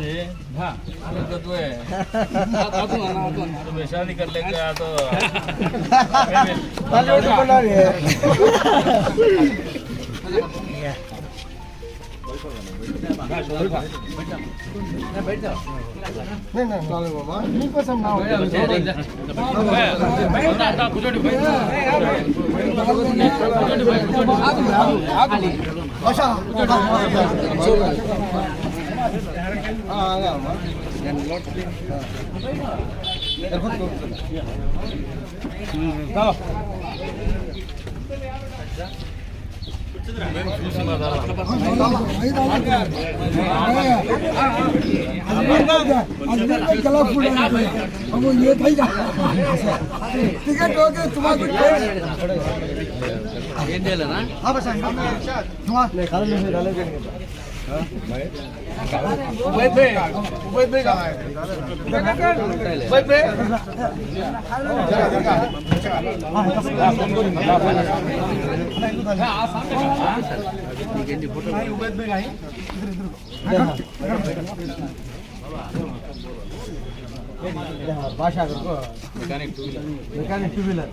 जी हाँ। तो तू है। तो शादी कर लेगा तो अब चलो ಟಿಕೆಟ್ ಹೋಗಿ ತುಂಬಾ ಏನ್ భాషా మెకానిక్ టూ వీలర్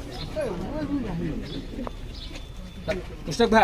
పుస్తక్ భా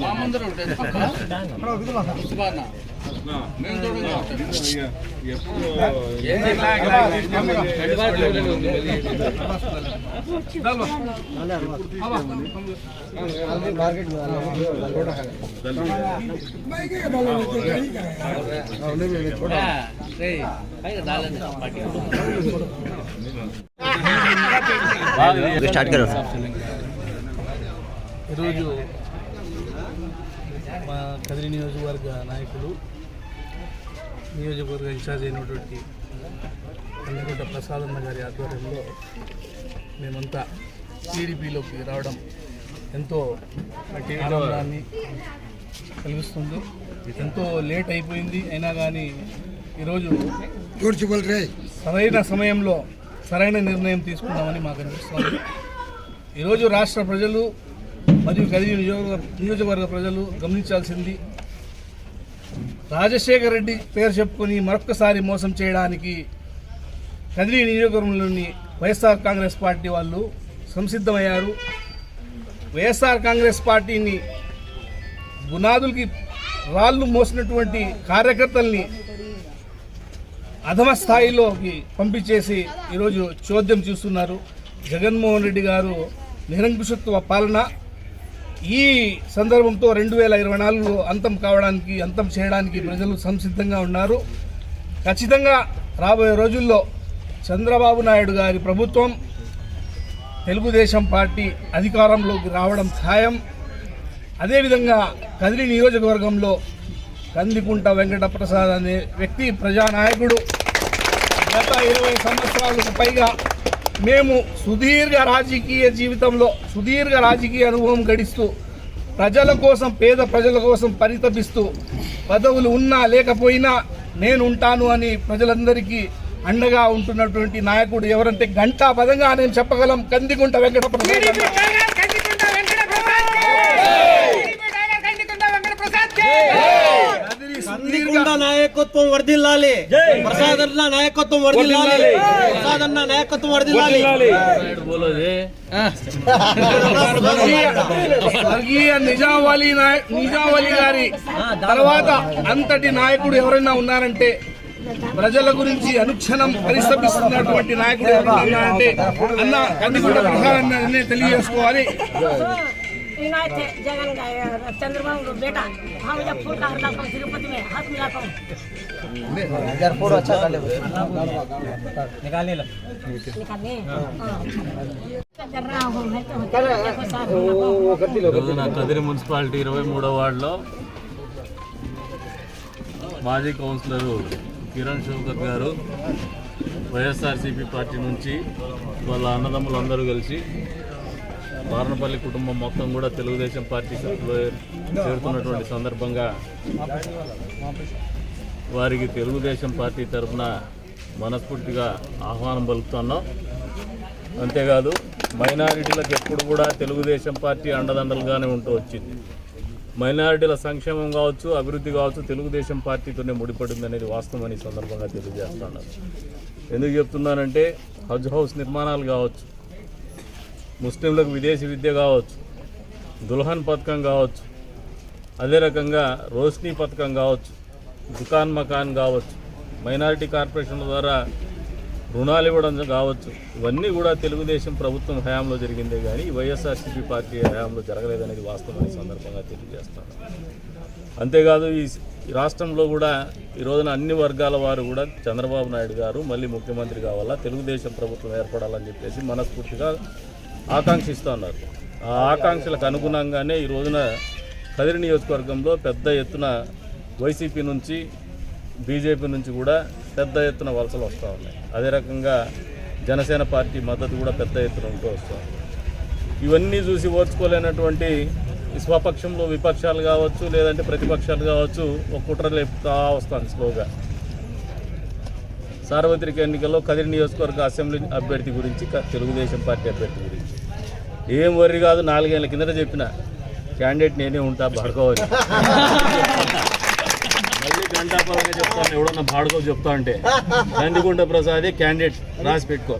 రామందరూ ఉంటుంది మార్కెట్ స్టార్ట్ కरो ఈరోజు మా కదిరి నియోజకవర్గ నాయకులు నియోజకవర్గ ఇన్ఛార్జ్ అయినటువంటి కందికొండ ప్రసాదన్న గారి ఆధ్వర్యంలో మేమంతా టీడీపీలోకి రావడం ఎంతో ఆనందాన్ని కలిగిస్తుంది. ఎంతో లేట్ అయిపోయింది అయినా కానీ ఈరోజు సరైన సమయంలో సరైన నిర్ణయం తీసుకున్నామని మాకు అనిపిస్తుంది. ఈరోజు రాష్ట్ర ప్రజలు మరియు కదిరి నియోజక నియోజకవర్గ ప్రజలు గమనించాల్సింది. రాజశేఖర రెడ్డి పేరు చెప్పుకొని మరొక్కసారి మోసం చేయడానికి కదిరి నియోజకవర్గంలోని వైఎస్ఆర్ కాంగ్రెస్ పార్టీ వాళ్ళు సంసిద్ధమయ్యారు. వైఎస్ఆర్ కాంగ్రెస్ పార్టీని బునాదులకి రాళ్ళు మోసినటువంటి కార్యకర్తల్ని అధమ స్థాయిలోకి పంపించేసి ఈరోజు చోద్యం చూస్తున్నారు. జగన్మోహన్ రెడ్డి గారు నిరంకుశత్వ పాలన ఈ సందర్భంతో రెండు వేల ఇరవై నాలుగులో అంతం కావడానికి అంతం చేయడానికి ప్రజలు సంసిద్ధంగా ఉన్నారు. ఖచ్చితంగా రాబోయే రోజుల్లో చంద్రబాబు నాయుడు గారి ప్రభుత్వం తెలుగుదేశం పార్టీ అధికారంలోకి రావడం ఖాయం. అదేవిధంగా కదిరి నియోజకవర్గంలో కందికుంట వెంకట ప్రసాద్ అనే వ్యక్తి ప్రజానాయకుడు. గత ఇరవై సంవత్సరాలకు పైగా మేము సుదీర్ఘ రాజకీయ జీవితంలో సుదీర్ఘ రాజకీయ అనుభవం గడిస్తూ ప్రజల కోసం పేద ప్రజల కోసం పరితపిస్తూ పదవులు ఉన్నా లేకపోయినా నేను ఉంటాను అని ప్రజలందరికీ అండగా ఉంటున్నటువంటి నాయకుడు ఎవరంటే గంటా పదంగా నేను చెప్పగలం కందికుంట వెంకట ప్రసాద్ నాయకత్వం వర్ధిల్లాలి. ప్రసాద్ అన్న నాయకత్వం వర్ధిల్లాలి. ప్రసాద్ అన్న నాయకత్వం వర్ధిల్లాలి. స్వర్గీయ నిజావళి నిజావళి గారి తర్వాత అంతటి నాయకుడు ఎవరైనా ఉన్నారంటే ప్రజల గురించి అనుక్షణం పరిశ్రమిస్తున్నటువంటి నాయకుడు ఎవరైనా ఉన్నారంటే అన్న కందికొండ ప్రధాన తెలియజేసుకోవాలి. इनायत थे जगन का चंद्रबाबू का बेटा हम जब फूल का हरला कम तिरुपति में हाथ मिला कम यार फोटो अच्छा कर ले निकालने लग निकालने हाँ। कर रहा हूँ मैं तो देखो साथ में రోజున కదిరి మున్సిపాలిటీ ఇరవై మూడో వార్డులో మాజీ కౌన్సిలరు కిరణ్ షౌకత్ గారు వైఎస్ఆర్సీపీ పార్టీ నుంచి వాళ్ళ అన్నదమ్ములు అందరూ కలిసి వారణపల్లి కుటుంబం మొత్తం కూడా తెలుగుదేశం పార్టీ సభ్యులు చేరుతున్నటువంటి సందర్భంగా వారికి తెలుగుదేశం పార్టీ తరఫున మనస్ఫూర్తిగా ఆహ్వానం పలుకుతున్నాం. అంతేకాదు మైనారిటీలకు ఎప్పుడు కూడా తెలుగుదేశం పార్టీ అండదండలుగానే ఉంటూ వచ్చింది. మైనారిటీల సంక్షేమం కావచ్చు అభివృద్ధి కావచ్చు తెలుగుదేశం పార్టీతోనే ముడిపడింది అనేది వాస్తవం అని ఈ సందర్భంగా తెలియజేస్తున్నాను ఎందుకు చెప్తున్నానంటే హజ్ హౌస్ నిర్మాణాలు కావచ్చు ముస్లింలకు విదేశీ విద్య కావచ్చు దుల్హన్ పథకం కావచ్చు అదే రకంగా రోష్నీ పథకం కావచ్చు దుకాన్ మకాన్ కావచ్చు మైనారిటీ కార్పొరేషన్ల ద్వారా రుణాలు ఇవ్వడం కావచ్చు ఇవన్నీ కూడా తెలుగుదేశం ప్రభుత్వం హయాంలో జరిగిందే కానీ వైఎస్ఆర్సీపీ పార్టీ హయాంలో జరగలేదనేది వాస్తవం సందర్భంగా తెలియజేస్తాను. అంతేకాదు ఈ ఈ రాష్ట్రంలో కూడా ఈ రోజున అన్ని వర్గాల వారు కూడా చంద్రబాబు నాయుడు గారు మళ్ళీ ముఖ్యమంత్రి కావాలా తెలుగుదేశం ప్రభుత్వం ఏర్పడాలని చెప్పేసి మనస్ఫూర్తిగా ఆకాంక్షిస్తున్నారు. ఆ ఆకాంక్షలకు అనుగుణంగానే ఈ రోజున కదిరి నియోజకవర్గంలో పెద్ద ఎత్తున వైసీపీ నుంచి బీజేపీ నుంచి కూడా పెద్ద ఎత్తున వలసలు వస్తూ ఉన్నాయి. అదే రకంగా జనసేన పార్టీ మద్దతు కూడా పెద్ద ఎత్తున ఉంటూ వస్తుంది. ఇవన్నీ చూసి ఓర్చుకోలేనటువంటి ఈ స్వపక్షంలో విపక్షాలు కావచ్చు లేదంటే ప్రతిపక్షాలు కావచ్చు ఒక కుట్ర లేపుతా వస్తాను స్లోగా. సార్వత్రిక ఎన్నికల్లో కదిరి నియోజకవర్గ అసెంబ్లీ అభ్యర్థి గురించి తెలుగుదేశం పార్టీ అభ్యర్థి గురించి. ఏం వరి కాదు నాలుగేళ్ళ కిందట చెప్పిన క్యాండిడేట్ నేనే ఉంటా భార్గవ్ మళ్ళీ గంటాపరంగా చెప్తాను ఎవడన్నా భార్గవ్ చెప్తా అంటే నందిగుండ ప్రసాదే క్యాండిడేట్ రాసి పెట్టుకో.